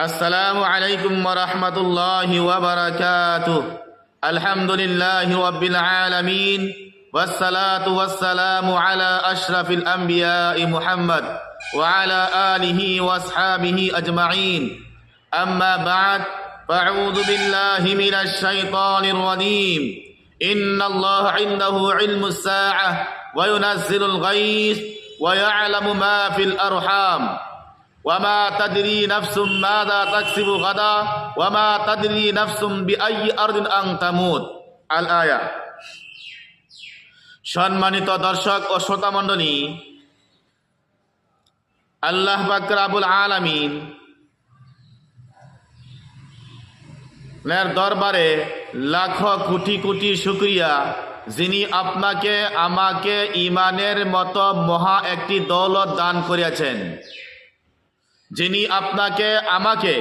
السلام عليكم ورحمة الله وبركاته. الحمد لله رب العالمين والصلاة والسلام على أشرف الأنبياء محمد وعلى آله وأصحابه أجمعين. أما بعد فأعوذ بالله من الشيطان الرجيم. إن الله عنده علم الساعة وينزل الغيث ويعلم ما في الأرحام. ওয়ামা তাদরি নাফসুম মাদা তাকসিবু গাদা ওয়ামা তাদরি নাফসুম বি আই আরদিন আং তামুদ আল আয়া সম্মানিত দর্শক ও শ্রোতামণ্ডলী আল্লাহ বাকরাবুল আলামিন নের দরবারে লাখো কোটি কোটি শুক্রিয়া যিনি আপনাকে, আমাকে ইমানের মতো মহা একটি দৌলত দান করিয়াছেন। যিনি আপনাকে, আমাকে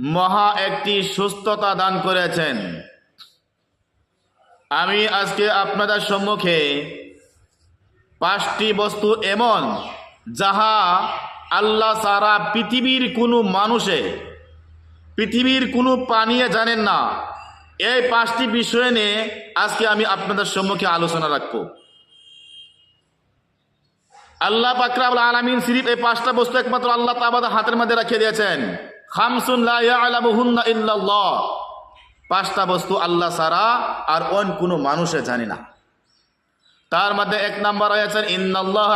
মহা একটি সুস্থতা দান করেছেন। আমি আজকে আপনাদের সম্মুখে পাঁচটি বস্তু এমন, যাহা আল্লাহ সারা পৃথিবীর কোনো মানুষে, পৃথিবীর কোনো পানিয়ে জানেন না। এই পাঁচটি বিষয় নিয়ে আজকে আমি আপনাদের সম্মুখে আলোচনা রাখব। আল্লাহ পাকরাবুল আলামিন শরীফ এই পাঁচটা বস্তু একমাত্র আল্লাহ তাবাদ হাতের মধ্যে রাখিয়ে দিয়েছেন। ইল্লাল্লাহ। পাঁচটা বস্তু আল্লাহ সারা আর অন্য কোনো মানুষে জানি না। তার মধ্যে এক নাম্বার রয়েছেন ইন্নাল্লাহ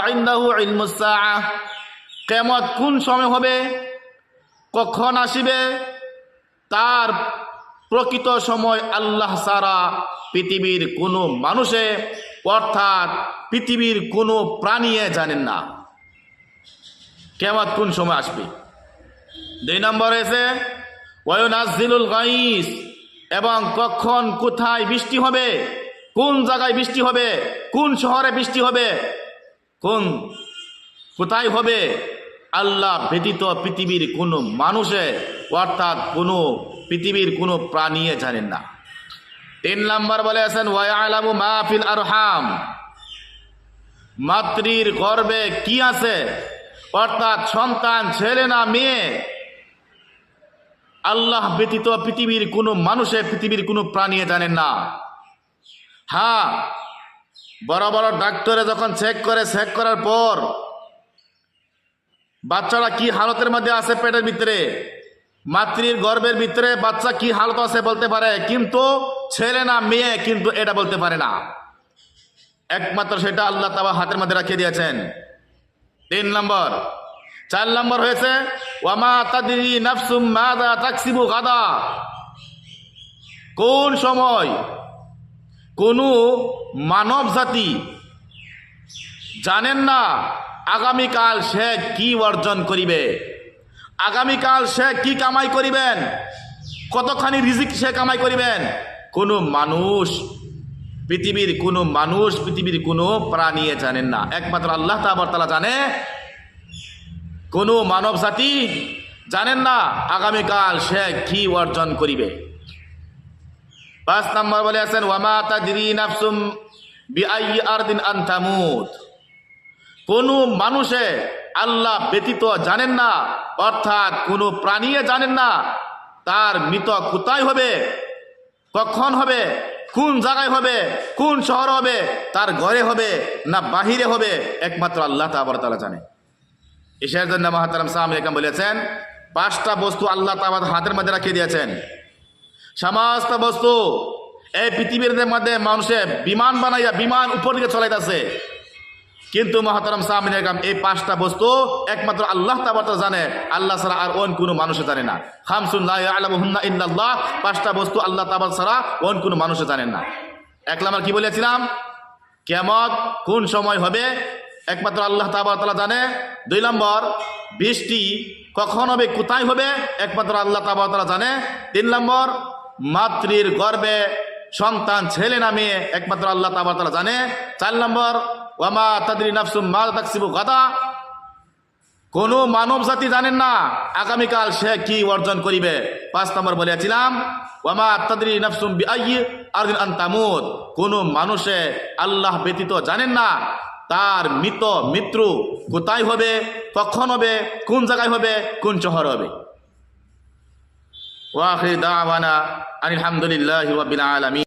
কিয়ামত কোন সময় হবে? কখন আসিবে? তার প্রকৃত সময় আল্লাহ সারা পৃথিবীর কোনো মানুষে, অর্থাৎ পৃথিবীর কোনো প্রাণী জানেন না। কেমন কোন সময় আসবে? দুই নম্বর এসে ওয়নাজিলুল গাইস, এবং কখন, কোথায় বৃষ্টি হবে? কোন জায়গায় বৃষ্টি হবে? কোন শহরে বৃষ্টি হবে? কোন, কোথায় হবে? আল্লাহ ব্যতীত পৃথিবীর কোনো মানুষে, অর্থাৎ কোনো পৃথিবীর কোনো প্রাণীয়ে জানেন না। তিন নম্বর বলে আছেন ওয়ালামু মাহফিল আরহাম। মাতৃর গর্বে কি আছে? অর্থাৎ সন্তান, ছেলে না মেয়ে? আল্লাহ ব্যতীত পৃথিবীর কোনো মানুষে পৃথিবীর কোনো প্রাণী জানেন না। হ্যাঁ বড় বড় ডাক্তারে যখন চেক করে চেক করার পর বাচ্চারা কি হালতের মধ্যে আছে পেটের ভিতরে? মাতৃর গর্ভের ভিতরে বাচ্চা কি হালত আছে বলতে পারে? কিন্তু ছেলে না মেয়ে কিন্তু এটা বলতে পারে না। একমাত্র সেটা আল্লাহ তাবা হাতের মধ্যে রাখিয়ে দিয়েছেন। তিন নম্বর। চার নম্বর হয়েছে, ওয়ামা নাফসুম কোন সময় কোন মানব জাতি জানেন না আগামীকাল সে কি অর্জন করিবে? আগামীকাল সে কি কামাই করিবেন? কতখানি রিজিক সে কামাই করিবেন? কোনো মানুষ পৃথিবীর কোনো মানুষ পৃথিবীর কোনো প্রাণীয়ে জানেন না। একমাত্র আল্লাহ তালা জানে, কোনো মানব জাতি জানেন না আগামীকাল সে কি অর্জন করিবে। পাঁচ নম্বর বলে আছেন, ওয়ামা তাজরি নাফসুম বিআই আরদিন আনতামুত কোনো মানুষে আল্লাহ ব্যতীত জানেন না, অর্থাৎ কোনো প্রাণীয়ে জানেন না, তার মৃত কোথায় হবে, কখন হবে কোন জায়গায় হবে? কোন শহর হবে? তার ঘরে হবে না বাহিরে হবে? একমাত্র আল্লাহ তালা জানে। ঈশার জন্য মাহাতারাম সাহাম একাম বলেছেন, পাঁচটা বস্তু আল্লাহ তাবাদ হাতের মধ্যে রাখিয়ে দিয়েছেন। সমস্ত বস্তু এই পৃথিবীর মধ্যে মানুষে বিমান বানাইয়া বিমান উপর দিকে চলাইতেছে। কিন্তু মহাতারাম সাহামিন এই পাঁচটা বস্তু একমাত্র আল্লাহ তাবাত জানে। আল্লাহ ছাড়া আর অন কোনো মানুষে জানে না। খামসুন আলমহুন্না ইল্লাল্লাহ, পাঁচটা বস্তু আল্লাহ তাবাত ছাড়া অন কোনো মানুষে জানেন না। এক নম্বর কি বলেছিলাম? কেমত কোন সময় হবে? একমাত্র আল্লাহ তাবাতলা জানে। দুই নম্বর, বৃষ্টি কখন হবে, কোথায় হবে? একমাত্র আল্লাহ তাবাতলা জানে। তিন নম্বর, মাতৃর গর্বে সন্তান, ছেলে নামে একমাত্র আল্লাহ তাবাতলা জানে। চার নম্বর ওয়ামা তাদরি নাফসুম মা তাকসিবু গাদা। কোন মানব জাতি জানেন না আগামীকাল সে কি অর্জন করিবে। পাঁচ নম্বর বলেছিলাম, ওয়ামা তাদরি নাফসুম বিআই আরদিন আনতামুত কোন মানুষে আল্লাহ ব্যতীত জানেন না তার মৃত মৃত্যু কোথায় হবে, কখন হবে, কোন জায়গায় হবে, কোন শহর হবে। ওয়াখির দাওয়ানা আলহামদুলিল্লাহি আলামিন।